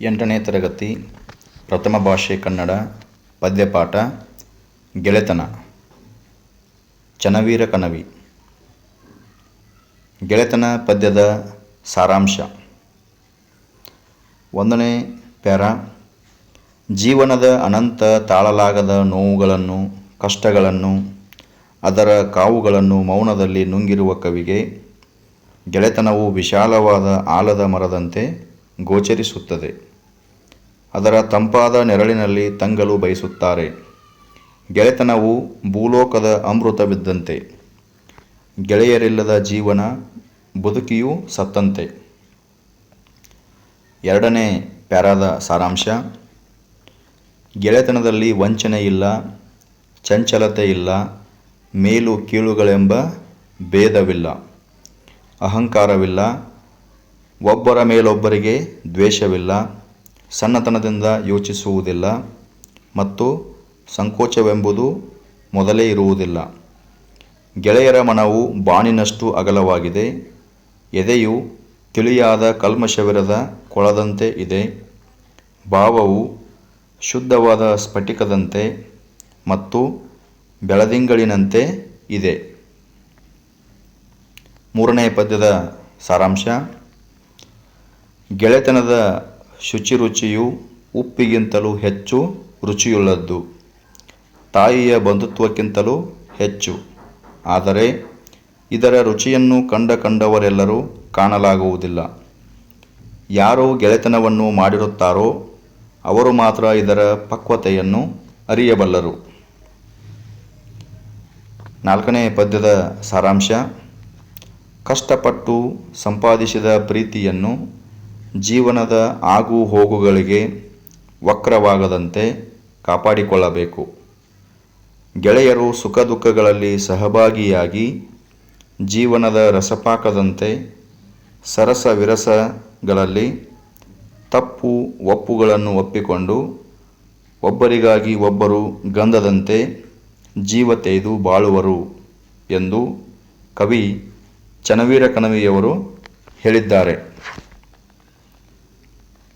ಎಂಟನೇ ತರಗತಿ, ಪ್ರಥಮ ಭಾಷೆ ಕನ್ನಡ, ಪದ್ಯಪಾಠ, ಗೆಳೆತನ ಚನವೀರ ಕನವಿ ಗೆಳೆತನ ಪದ್ಯದ ಸಾರಾಂಶ. ಒಂದನೇ ಪ್ಯಾರ, ಜೀವನದ ಅನಂತ ತಾಳಲಾಗದ ನೋವುಗಳನ್ನು, ಕಷ್ಟಗಳನ್ನು, ಅದರ ಕಾವುಗಳನ್ನು ಮೌನದಲ್ಲಿ ನುಂಗಿರುವ ಕವಿಗೆ ಗೆಳೆತನವು ವಿಶಾಲವಾದ ಆಲದ ಮರದಂತೆ ಗೋಚರಿಸುತ್ತದೆ. ಅದರ ತಂಪಾದ ನೆರಳಿನಲ್ಲಿ ತಂಗಲು ಬಯಸುತ್ತಾರೆ. ಗೆಳೆತನವು ಭೂಲೋಕದ ಅಮೃತವಿದ್ದಂತೆ. ಗೆಳೆಯರಿಲ್ಲದ ಜೀವನ ಬದುಕಿಯೂ ಸತ್ತಂತೆ. ಎರಡನೇ ಪ್ಯಾರಾದ ಸಾರಾಂಶ. ಗೆಳೆತನದಲ್ಲಿ ವಂಚನೆ ಇಲ್ಲ, ಚಂಚಲತೆ ಇಲ್ಲ, ಮೇಲು ಕೀಳುಗಳೆಂಬ ಭೇದವಿಲ್ಲ, ಅಹಂಕಾರವಿಲ್ಲ, ಒಬ್ಬರ ಮೇಲೊಬ್ಬರಿಗೆ ದ್ವೇಷವಿಲ್ಲ ಸಣ್ಣತನದಿಂದ ಯೋಚಿಸುವುದಿಲ್ಲ ಮತ್ತು ಸಂಕೋಚವೆಂಬುದು ಮೊದಲೇ ಇರುವುದಿಲ್ಲ. ಗೆಳೆಯರ ಮನವು ಬಾಣಿನಷ್ಟು ಅಗಲವಾಗಿದೆ. ಎದೆಯು ತಿಳಿಯಾದ ಕಲ್ಮಶವಿರದ ಕೊಳದಂತೆ ಇದೆ. ಭಾವವು ಶುದ್ಧವಾದ ಸ್ಫಟಿಕದಂತೆ ಮತ್ತು ಬೆಳದಿಂಗಳಿನಂತೆ ಇದೆ. ಮೂರನೇ ಪದ್ಯದ ಸಾರಾಂಶ. ಗೆಳೆತನದ ಶುಚಿರುಚಿಯು ಉಪ್ಪಿಗಿಂತಲೂ ಹೆಚ್ಚು ರುಚಿಯುಳ್ಳದ್ದು. ತಾಯಿಯ ಬಂಧುತ್ವಕ್ಕಿಂತಲೂ ಹೆಚ್ಚು. ಆದರೆ ಇದರ ರುಚಿಯನ್ನು ಕಂಡ ಕಂಡವರೆಲ್ಲರೂ ಕಾಣಲಾಗುವುದಿಲ್ಲ. ಯಾರು ಗೆಳೆತನವನ್ನು ಮಾಡಿರುತ್ತಾರೋ ಅವರು ಮಾತ್ರ ಇದರ ಪಕ್ವತೆಯನ್ನು ಅರಿಯಬಲ್ಲರು. ನಾಲ್ಕನೇ ಪದ್ಯದ ಸಾರಾಂಶ, ಕಷ್ಟಪಟ್ಟು ಸಂಪಾದಿಸಿದ ಪ್ರೀತಿಯನ್ನು ಜೀವನದ ಆಗು ಹೋಗುಗಳಿಗೆ ವಕ್ರವಾಗದಂತೆ ಕಾಪಾಡಿಕೊಳ್ಳಬೇಕು. ಗೆಳೆಯರು ಸುಖ ದುಃಖಗಳಲ್ಲಿ ಸಹಭಾಗಿಯಾಗಿ ಜೀವನದ ರಸಪಾಕದಂತೆ ಸರಸ ವಿರಸಗಳಲ್ಲಿ ತಪ್ಪು ಒಪ್ಪುಗಳನ್ನು ಒಪ್ಪಿಕೊಂಡು ಒಬ್ಬರಿಗಾಗಿ ಒಬ್ಬರು ಗಂಧದಂತೆ ಜೀವ ತೆಯ್ದು ಬಾಳುವರು ಎಂದು ಕವಿ ಚನವೀರ ಕಣವಿಯವರು ಹೇಳಿದ್ದಾರೆ.